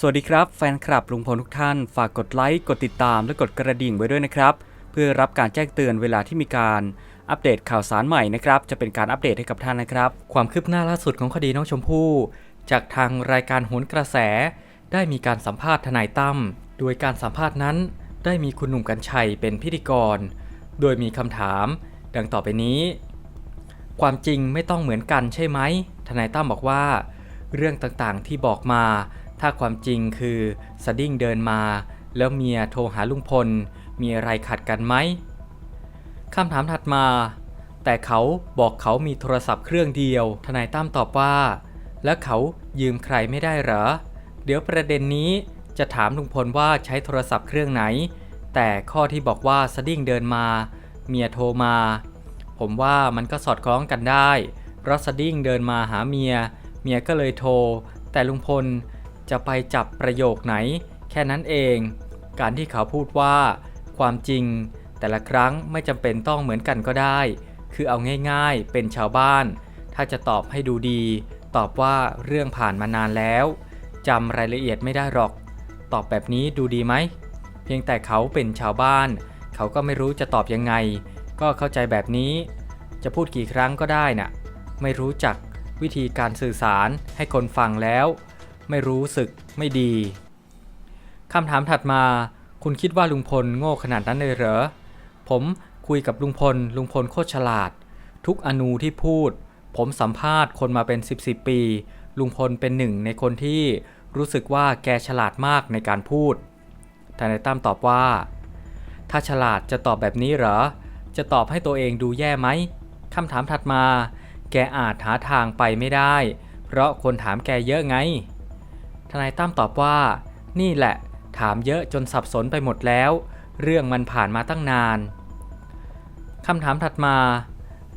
สวัสดีครับแฟนคลับลุงพลทุกท่าน ฝากกดไลค์ กดติดตาม และกดกระดิ่งไว้ด้วยนะครับ เพื่อรับการแจ้งเตือนเวลาที่มีการอัปเดตข่าวสารใหม่นะครับ จะเป็นการอัปเดตให้กับท่านนะครับ ความคืบหน้าล่าสุดของคดีน้องชมพู่ จากทางรายการโหนกระแส ได้มีการสัมภาษณ์ทนายตั้มโดยการสัมภาษณ์นั้น ได้มีคุณหนุ่มกัญชัยเป็นพิธีกร โดยมีคำถาม ดังต่อไปนี้ ความจริงไม่ต้องเหมือนกันใช่ไหมทนายตั้มบอกว่า เรื่องต่างๆที่บอกมา ถ้าความจริงคือสดิ้งเดินมา แล้วเมียโทรหาลุงพล มีอะไรขัดกันไหมคำถามถัดมา แต่เขาบอกเขามีโทรศัพท์เครื่องเดียว ทนายตั้มตอบว่า แล้วเขายืมใครไม่ได้เหรอ เดี๋ยวประเด็นนี้จะถามลุงพลว่าใช้โทรศัพท์เครื่องไหน แต่ข้อที่บอกว่าสดิ้งเดินมา เมียโทรมา ผมว่ามันก็สอดคล้องกันได้ เพราะสดิ้งเดินมาหาเมีย เมียก็เลยโทร แต่ลุงพล จะไปจับประโยคไหน แค่นั้นเอง การที่เขาพูดว่า ความจริง แต่ละครั้งไม่จำเป็นต้องเหมือนกันก็ได้ คือเอาง่ายๆ เป็นชาวบ้าน ถ้าจะตอบให้ดูดี ตอบว่าเรื่องผ่านมานานแล้วจำรายละเอียดไม่ได้หรอก ตอบแบบนี้ดูดีไหม เพียงแต่เขาเป็นชาวบ้าน เขาก็ไม่รู้จะตอบยังไง ก็เข้าใจแบบนี้ จะพูดกี่ครั้งก็ได้น่ะ ไม่รู้จักวิธีการสื่อสารให้คนฟังแล้ว ไม่รู้สึกไม่ดีคำถามถัดมา คุณคิดว่าลุงพลโง่ขนาดนั้นเลยเหรอ ผมคุยกับลุงพล ลุงพลโคตรฉลาด ทุกอนูที่พูด ผมสัมภาษณ์คนมาเป็น 10บสปี ลุงพลเป็นหนึ่งในคนที่รู้สึกว่าแกฉลาดมากในการพูดทนายตั้มตอบว่า ถ้าฉลาดจะตอบแบบนี้เหรอ จะตอบให้ตัวเองดูแย่ไหมคำถามถัดมา แกอาจหาทางไปไม่ได้ เพราะคนถามแกเยอะไง ทนายตั้มตอบว่า นี่แหละ ถามเยอะจนสับสนไปหมดแล้ว เรื่องมันผ่านมาตั้งนานคำถามถัดมา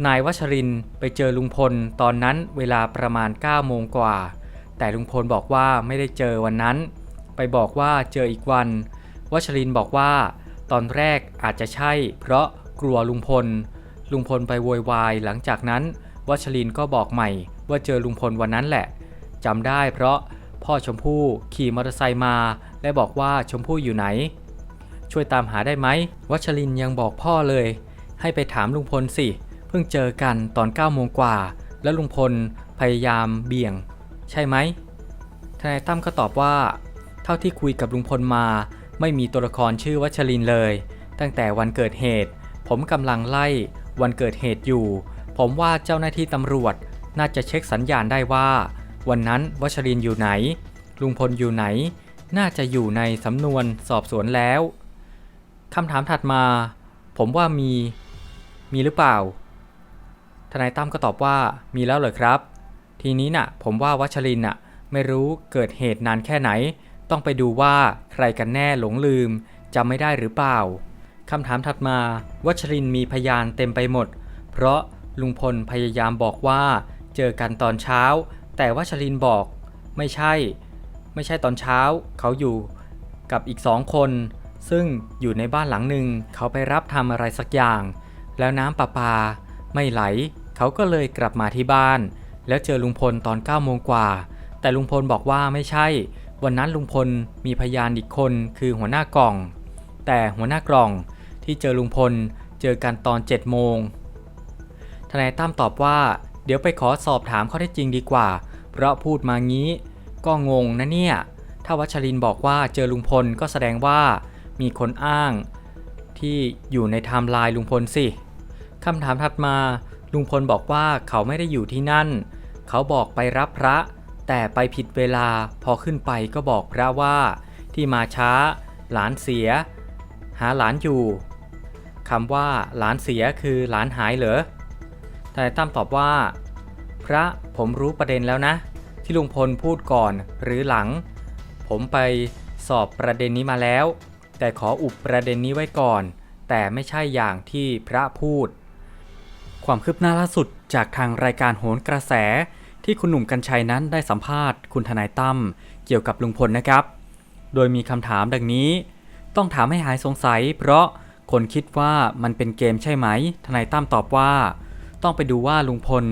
นายวัชรินไปเจอลุงพลตอนนั้นเวลาประมาณ9โมงกว่า แต่ลุงพลบอกว่าไม่ได้เจอวันนั้น ไปบอกว่าเจออีกวัน วัชรินบอกว่า ตอนแรกอาจจะใช่ เพราะกลัวลุงพล ลุงพลไปโวยวายหลังจากนั้น วัชรินก็บอกใหม่ว่าเจอลุงพลวันนั้นแหละจำได้เพราะ พ่อชมพู่ขี่มอเตอร์ไซค์มา และบอกว่าชมพู่อยู่ไหน ช่วยตามหาได้ไหมวัชรินยังบอกพ่อเลย ให้ไปถามลุงพลสิ เพิ่งเจอกันตอน9โมงกว่า แล้วลุงพลพยายามเบี่ยง ใช่ไหมทนายตั้มก็ตอบว่า เท่าที่คุยกับลุงพลมา ไม่มีตัวละครชื่อวัชรินเลย ตั้งแต่วันเกิดเหตุ ผมกำลังไล่วันเกิดเหตุอยู่ ผมว่าเจ้าหน้าที่ตำรวจน่าจะเช็คสัญญาณได้ว่า วันนั้นวัชรินอยู่ไหน ลุงพลอยู่ไหน น่าจะอยู่ในสำนวนสอบสวนแล้วคำถามถัดมา ผมว่ามี มีหรือเปล่า ทนายตั้มก็ตอบว่ามีแล้วเหรอครับ ทีนี้น่ะ ผมว่าวัชรินน่ะ ไม่รู้เกิดเหตุนานแค่ไหน ต้องไปดูว่าใครกันแน่หลงลืมจำไม่ได้หรือเปล่าคำถามถัดมาวัชรินมีพยานเต็มไปหมด เพราะลุงพลพยายามบอกว่า เจอกันตอนเช้า แต่วัชรินบอกไม่ใช่ ไม่ใช่ตอนเช้า เขาอยู่กับอีกสองคน ซึ่งอยู่ในบ้านหลังหนึ่งเขาไปรับทำอะไรสักอย่าง แล้วน้ำประปา ไม่ไหล เขาก็เลยกลับมาที่บ้าน แล้วเจอลุงพลตอน9โมงกว่า แต่ลุงพลบอกว่าไม่ใช่ วันนั้นลุงพลมีพยานอีกคนคือหัวหน้ากล่อง แต่หัวหน้ากล่องที่เจอลุงพลเจอกันตอน7โมงทนายตั้มตอบว่า เดี๋ยวไปขอสอบถามข้อเท็จจริงดีกว่า เพราะพูดมางี้ ก็งงนะเนี่ย ถ้าวัชรินบอกว่าเจอลุงพลก็แสดงว่ามีคนอ้าง ที่อยู่ในไทม์ไลน์ลุงพลสิคำถามถัดมาลุงพลบอกว่าเขาไม่ได้อยู่ที่นั่น เขาบอกไปรับพระ แต่ไปผิดเวลาพอขึ้นไปก็บอกพระว่า ที่มาช้า หลานเสีย หาหลานอยู่คำว่าหลานเสียคือหลานหายเหรอทนายตั้มตอบว่า พระผมรู้ประเด็นแล้วนะ ที่ลุงพลพูดก่อนหรือหลัง ผมไปสอบประเด็นนี้มาแล้ว แต่ขออุบประเด็นนี้ไว้ก่อน แต่ไม่ใช่อย่างที่พระพูด ความคืบหน้าล่าสุดจากทางรายการโหนกระแส ที่คุณหนุ่มกัญชัยนั้นได้สัมภาษณ์คุณทนายตั้มเกี่ยวกับลุงพลนะครับ โดยมีคำถามดังนี้ ต้องถามให้หายสงสัย เพราะคนคิดว่ามันเป็นเกมใช่ไหม ทนายตั้มตอบว่า ต้องไปดูว่าลุงพล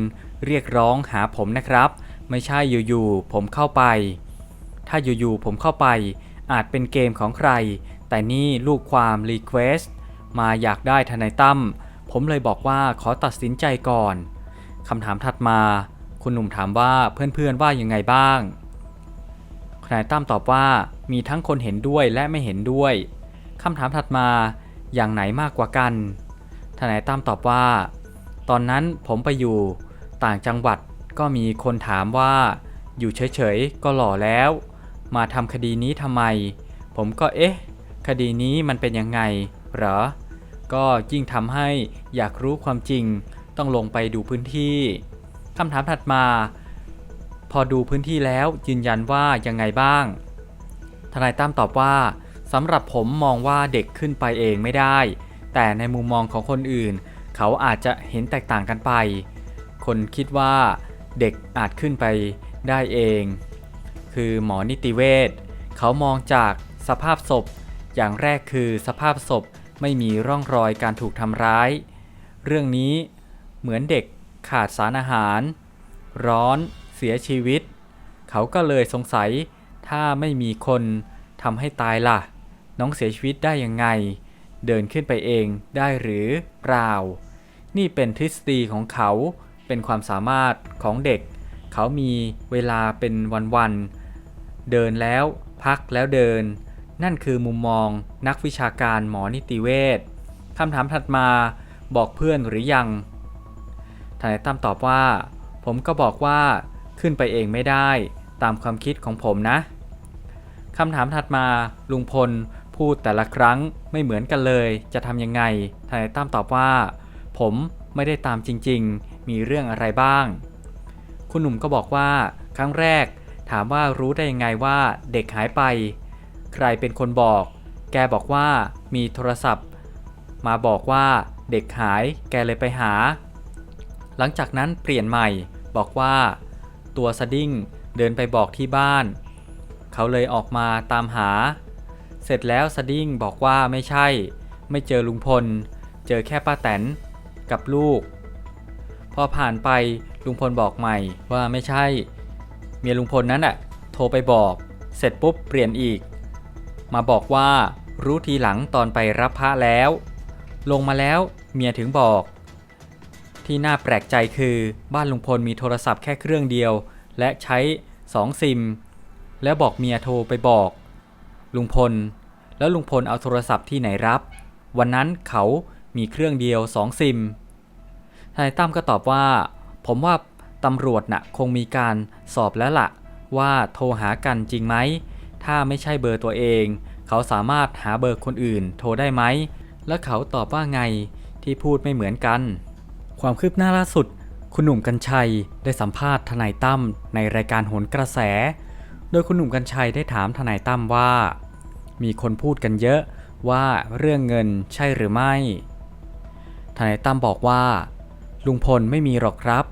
เรียกร้องหาผมนะครับ ไม่ใช่อยู่ๆผมเข้าไป ถ้าอยู่ๆผมเข้าไป อาจเป็นเกมของใคร แต่นี่ลูกความรีเควสต์มาอยากได้ทนายตั้มผมเลยบอกว่าขอตัดสินใจก่อนคำถามถัดมา คุณหนุ่มถามว่าเพื่อนๆว่ายังไงบ้างทนายตั้มตอบว่ามีทั้งคนเห็นด้วยและไม่เห็นด้วยคำถามถัดมาอย่างไหนมากกว่ากันทนายตั้มตอบว่า ตอนนั้นผมไปอยู่ ต่างจังหวัดก็มีคนถามว่า อยู่เฉยๆก็หล่อแล้ว มาทำคดีนี้ทำไม ผมก็เอ๊ะ คดีนี้มันเป็นยังไงเหรอ ก็ยิ่งทำให้อยากรู้ความจริงต้องลงไปดูพื้นที่คำถามถัดมา พอดูพื้นที่แล้วยืนยันว่ายังไงบ้าง ทนายตั้มตอบว่าสำหรับผมมองว่าเด็กขึ้นไปเองไม่ได้ แต่ในมุมมองของคนอื่น เขาอาจจะเห็นแตกต่างกันไป คนคิดว่าเด็กอาจขึ้นไปได้เอง คือหมอนิติเวชเขามองจากสภาพศพ อย่างแรกคือสภาพศพไม่มีร่องรอยการถูกทำร้าย เรื่องนี้เหมือนเด็กขาดสารอาหาร ร้อน เสียชีวิต เขาก็เลยสงสัยถ้าไม่มีคนทำให้ตายล่ะ น้องเสียชีวิตได้ยังไง เดินขึ้นไปเองได้หรือเปล่า นี่เป็นทฤษฎีของเขา เป็นความสามารถของเด็ก เขามีเวลาเป็นวันๆ เดินแล้วพักแล้วเดิน นั่นคือมุมมองนักวิชาการหมอนิติเวชคำถามถัดมาบอกเพื่อนหรือยังทนายตั้มตอบว่า ผมก็บอกว่าขึ้นไปเองไม่ได้ตามความคิดของผมนะคำถามถัดมาลุงพลพูดแต่ละครั้งไม่เหมือนกันเลยจะทำยังไงทนายตั้มตอบว่า ผมไม่ได้ตามจริง มีเรื่องอะไรบ้าง คุณหนุ่มก็บอกว่าครั้งแรกถามว่ารู้ได้ยังไงว่าเด็กหายไป ใครเป็นคนบอก แกบอกว่ามีโทรศัพท์ มาบอกว่าเด็กหายแกเลยไปหา หลังจากนั้นเปลี่ยนใหม่บอกว่า ตัวสดิ้งเดินไปบอกที่บ้าน เขาเลยออกมาตามหา เสร็จแล้วสดิ้งบอกว่าไม่ใช่ ไม่เจอลุงพล เจอแค่ป้าแตนกับลูก พอผ่านไปลุงพลบอกใหม่ว่าไม่ใช่ เมียลุงพลนั้นอะโทรไปบอก เสร็จปุ๊บเปลี่ยนอีก มาบอกว่ารู้ทีหลังตอนไปรับพระแล้ว ลงมาแล้วเมียถึงบอก ที่น่าแปลกใจคือบ้านลุงพลมีโทรศัพท์แค่เครื่องเดียว และใช้2ซิม แล้วบอกเมียโทรไปบอก ลุงพล แล้วลุงพลเอาโทรศัพท์ที่ไหนรับ วันนั้นเขามีเครื่องเดียว2ซิม ทนายตั้มก็ตอบว่า ผมว่าตำรวจน่ะคงมีการสอบแล้วละ่ะ ว่าโทรหากันจริงไหม ถ้าไม่ใช่เบอร์ตัวเอง เขาสามารถหาเบอร์คนอื่น โทรได้ไหม และเขาตอบว่าไงที่พูดไม่เหมือนกัน ความคืบหน้าล่าสุด คุณหนุ่มกัญชัยได้สัมภาษณ์ทนายตั้มในรายการโหนกระแส โดยคุณหนุ่มกัญชัยได้ถามทนายตั้มว่า มีคนพูดกันเยอะว่าเรื่องเงินใช่หรือไม่ ทนายตั้มบอกว่า ลุงพลไม่มีหรอกครับ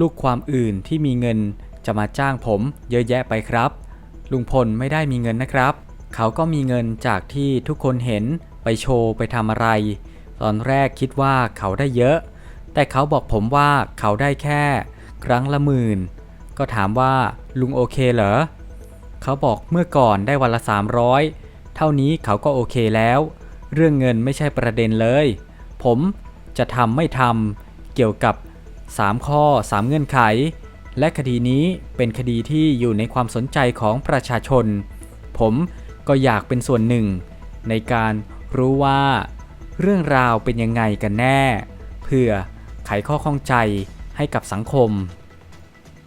ลูกความอื่นที่มีเงินจะมาจ้างผมเยอะแยะไปครับ ลุงพลไม่ได้มีเงินนะครับ เขาก็มีเงินจากที่ทุกคนเห็นไปโชว์ไปทำอะไร ตอนแรกคิดว่าเขาได้เยอะ แต่เขาบอกผมว่าเขาได้แค่ ครั้งละหมื่น ก็ถามว่าลุงโอเคเหรอ เขาบอกเมื่อก่อนได้วันละ 300 เท่านี้เขาก็โอเคแล้ว เรื่องเงินไม่ใช่ประเด็นเลย ผมจะทำไม่ทำ เกี่ยวกับ 3 ข้อ 3 เงื่อนไข และคดีนี้เป็นคดีที่อยู่ในความสนใจของประชาชน ผมก็อยากเป็นส่วนหนึ่ง ในการรู้ว่าเรื่องราวเป็นยังไงกันแน่ เพื่อไขข้อข้องใจให้กับสังคม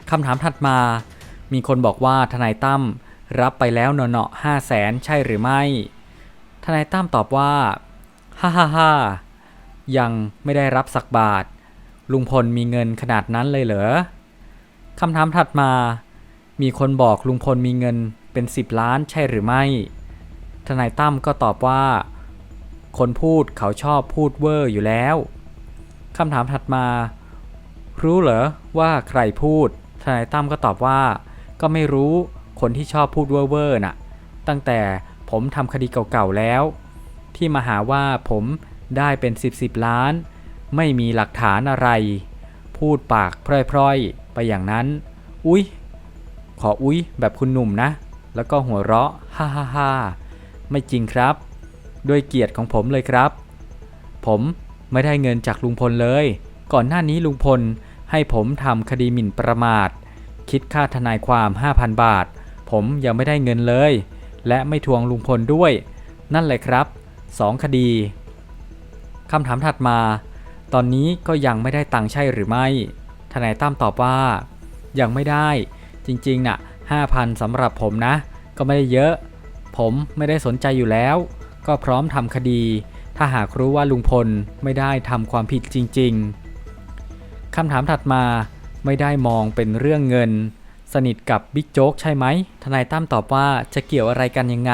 คำถามถัดมา มีคนบอกว่าทนายตั้มรับไปแล้วเนาะห้าแสนใช่หรือไม่ ทนายตั้มตอบว่า ฮ่าฮ่าฮ่ายังไม่ได้รับสักบาท ลุงพลมีเงินขนาดนั้นเลยเหรอคำถามถัดมา มีคนบอกลุงพลมีเงินเป็น 10 ล้านใช่หรือไม่ ทนายตั้มก็ตอบว่า คนพูดเขาชอบพูดเวอร์อยู่แล้ว คำถามถัดมา รู้เหรอว่าใครพูด ทนายตั้มก็ตอบว่า ก็ไม่รู้คนที่ชอบพูดเวอร์ๆน่ะ ตั้งแต่ผมทำคดีเก่าๆแล้ว ที่มาหาว่าผมได้เป็น 10บสล้าน ไม่มีหลักฐานอะไร พูดปากพร่อยๆ ไปอย่างนั้น อุ๊ย ขออุ๊ยแบบคุณหนุ่มนะ แล้วก็หัวเราะ ฮ่าฮ่าฮ่าไม่จริงครับ ด้วยเกียรติของผมเลยครับ ผมไม่ได้เงินจากลุงพลเลย ก่อนหน้านี้ลุงพลให้ผมทำคดีหมิ่นประมาท คิดค่าทนายความ 5,000 บาท ผมยังไม่ได้เงินเลย และไม่ทวงลุงพลด้วย นั่นแหละครับ 2 คดีคำถามถัดมา ตอนนี้ก็ยังไม่ได้ตังค์ใช่หรือไม่ ทนายตั้มตอบว่า ยังไม่ได้ จริงๆน่ะ5,000สำหรับผมนะ ก็ไม่ได้เยอะ ผมไม่ได้สนใจอยู่แล้ว ก็พร้อมทำคดี ถ้าหากรู้ว่าลุงพลไม่ได้ทำความผิดจริง ๆคำถามถัดมาไม่ได้มองเป็นเรื่องเงิน สนิทกับบิ๊กโจ๊กใช่ไหม ทนายตั้มตอบว่าจะเกี่ยวอะไรกันยังไง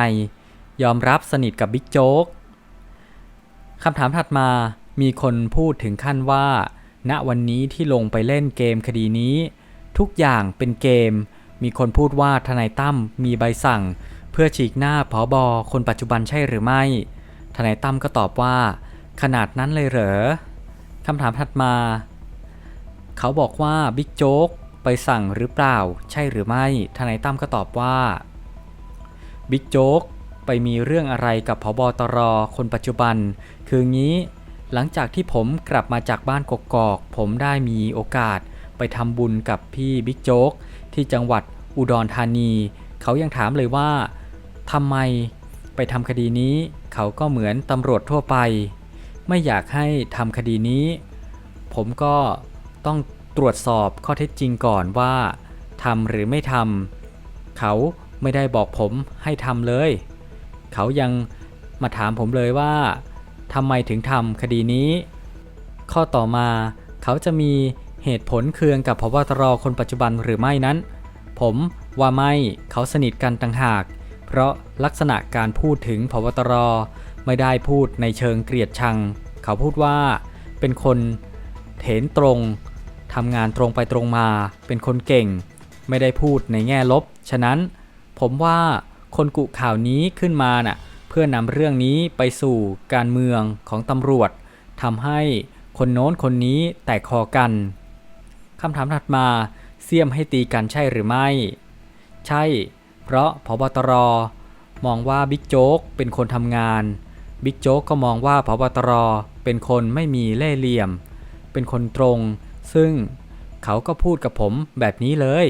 ยอมรับสนิทกับบิ๊กโจ๊กคำถามถัดมา มีคนพูดถึงขั้นว่า ณวันนี้ที่ลงไปเล่นเกมคดีนี้ ทุกอย่างเป็นเกม มีคนพูดว่าทนายตั้มมีใบสั่ง เพื่อฉีกหน้าผอบอคนปัจจุบันใช่หรือไม่ ทนายตั้มก็ตอบว่า ขนาดนั้นเลยเหรอคำถามถัดมา เขาบอกว่าบิ๊กโจ๊กไปสั่งหรือเปล่า ใช่หรือไม่ ทนายตั้มก็ตอบว่าบิ๊กโจ๊กไปมีเรื่องอะไรกับพบตรคนปัจจุบัน คืองี้ หลังจากที่ผมกลับมาจากบ้านกกอก ผมได้มีโอกาสไปทำบุญกับพี่บิ๊กโจ๊กที่จังหวัดอุดรธานี เขายังถามเลยว่าทำไมไปทำคดีนี้ เขาก็เหมือนตำรวจทั่วไป ไม่อยากให้ทำคดีนี้ ผมก็ต้องตรวจสอบข้อเท็จจริงก่อนว่าทำหรือไม่ทำเขาไม่ได้บอกผมให้ทำเลย เขายังมาถามผมเลยว่า ทำไมถึงทำคดีนี้ ข้อต่อมาเขาจะมีเหตุผลเคืองกับพบตรคนปัจจุบันหรือไม่นั้น ผมว่าไม่เขาสนิทกันต่างหาก เพราะลักษณะการพูดถึงพบตรไม่ได้พูดในเชิงเกลียดชัง เขาพูดว่าเป็นคนเถนตรงทำงานตรงไปตรงมา เป็นคนเก่ง ไม่ได้พูดในแง่ลบ ฉะนั้น ผมว่าคนกุข่าวนี้ขึ้นมาน่ะ พื่อนำเรื่องนี้ไปสู่การเมืองของตำรวจทำให้คนโน้นคนนี้แตกคอกันคำถามถัดมาเสี่ยมให้ตีกันใช่หรือไม่ ใช่ เพราะพบตรมองว่าบิ๊กโจ๊กเป็นคนทำงาน บิ๊กโจ๊กก็มองว่าพบตรเป็นคนไม่มีเล่ห์เหลี่ยม เป็นคนตรง ซึ่งเขาก็พูดกับผมแบบนี้เลย